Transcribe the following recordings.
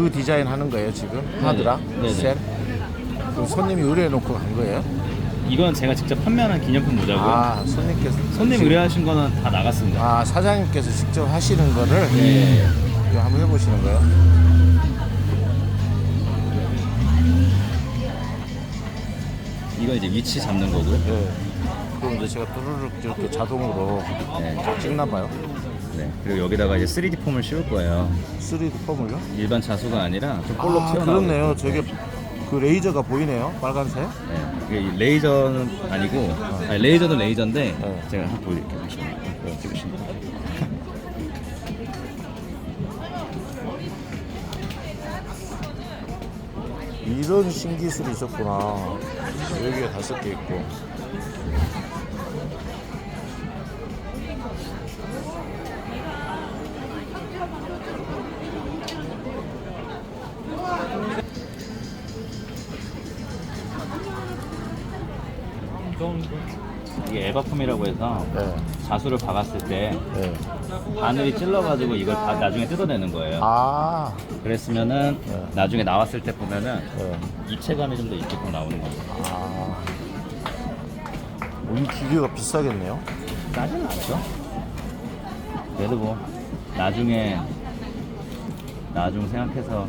그 디자인 하는 거예요 지금 하드라 네네. 셀. 그 손님이 의뢰해 놓고 간 거예요? 이건 제가 직접 판매하는 기념품 모자고요. 아 손님께서 손님 의뢰하신 거는 다 나갔습니다. 아 사장님께서 직접 하시는 거를 네. 이거 한번 해보시는 거예요? 이건 이제 위치 잡는 거고요. 네. 그럼 이제 제가 뚜루룩 이렇게 자동으로 네. 찍나 봐요. 네. 그리고 여기다가 이제 3D 폼을 씌울 거예요. 3D 펌을요? 일반 자수가 아니라 좀 볼록 아, 튀어나오고. 그렇네요. 저게 그 레이저가 보이네요. 빨간색. 네. 이게 이 레이저는 아니고, 아니, 레이저는 레이저인데 네. 제가 한번 보여드릴게요. 보시면. 네, 찍으시면 돼요. 이런 신기술이 있었구나. 여기에 다섯 개 있고. 이게 에바폼이라고 해서 네. 자수를 박았을 때 네. 바늘이 찔러가지고 이걸 다 나중에 뜯어내는 거예요. 아. 그랬으면은 네. 나중에 나왔을 때 보면은 네. 입체감이 좀 더 있게끔 나오는 거예요. 아. 어, 이 기계가 비싸겠네요. 싸진 않죠? 그래도 뭐 나중에 나중 생각해서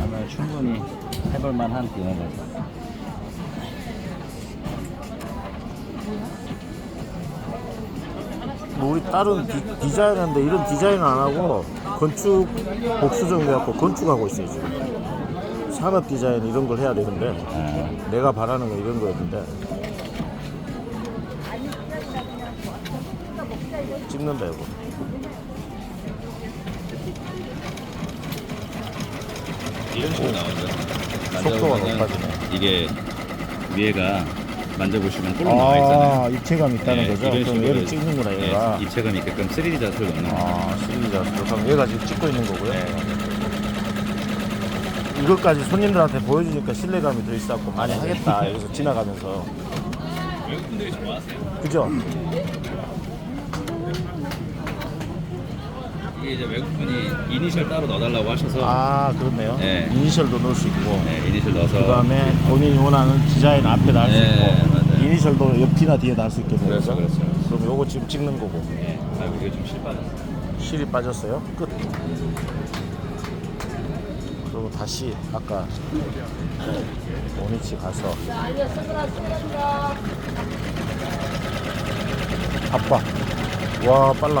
하면 충분히 해볼 만한 그런 거죠. 뭐 우리 딸은 디, 자인하는데 이런 디자인은 안 하고 건축 복수 정리하고 건축하고 있어요 지금. 산업 디자인 이런 걸 해야 되는데 아, 내가 바라는 거 이런 거였는데 찍는다 이거. 이런 식으로 나오죠. 속도가 높아지네. 이게 위에가 만져보시면 볼록 나와 있잖아요. 아 입체감 있다는 네, 거죠. 이런 그럼 식으로 얘를 찍는구나 네, 얘가. 입체감 있게끔 3D 자수를 넣는 거예요. 아 실리자. 그럼 얘가 지금 찍고 있는 거고요. 네. 이것까지 손님들한테 보여주니까 신뢰감이 더 있었고 많이 하겠다 여기서 지나가면서 외국분들이 좋아하세요. 그죠? 이게 이제 외국분이 이니셜 따로 넣어달라고 하셔서 아 그렇네요. 네. 이니셜도 넣을 수 있고 네, 이니셜 넣어서 그 다음에 본인이 원하는 디자인 앞에 달수 네, 있고 맞아요. 이니셜도 옆이나 뒤에 달수 있게 되죠. 그렇죠, 그렇죠. 그럼 요거 지금 찍는 거고 네. 아, 이게 좀 실pad았어요. 실이 빠졌어요. 끝. 그리고 다시 아까 원위치 가서 아빠 와 빨라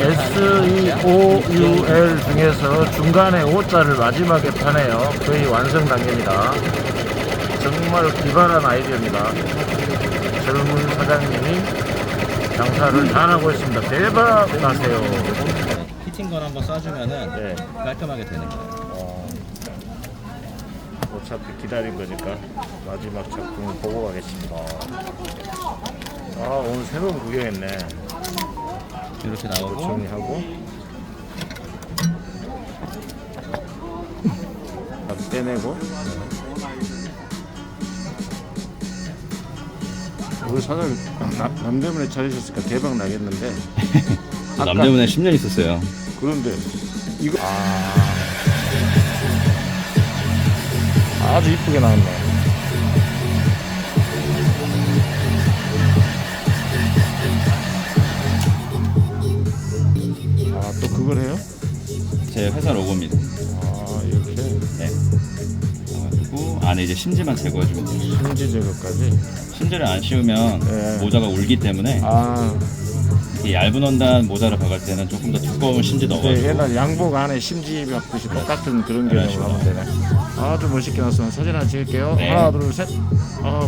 SEOUL 중에서 중간에 O자를 마지막에 파네요. 거의 완성 단계입니다. 정말 기발한 아이디어입니다. 젊은 사장님이 장사를 잘하고 있습니다. 대박 나세요. 피팅건 한번 쏴주면은 네. 깔끔하게 되는 거예요. 어, 어차피 기다린 거니까 마지막 작품을 보고 가겠습니다. 아 오늘 새로운 구경했네. 이렇게 나오고. 정리하고. 다 떼내고. 우리 사장님 남, 남대문에 차리셨으니까 대박 나겠는데. 저 남대문에 10년 있었어요. 그런데 이거 아. 아주 이쁘게 나왔네. 제 회사 로고입니다. 아 이렇게 네. 그래가지고 안에 이제 심지만 제거해주면 돼요. 심지 제거까지. 심지를 안 씌우면 네. 모자가 울기 때문에 아 이 얇은 원단 모자를 박을 때는 조금 더 두꺼운 심지 네, 넣어가지고 옛날 양복 안에 심지 박듯이 똑같은 그런 개념으로 하면 되네. 아주 멋있게 나왔어. 사진 하나 찍을게요. 네. 하나 둘 셋. 아.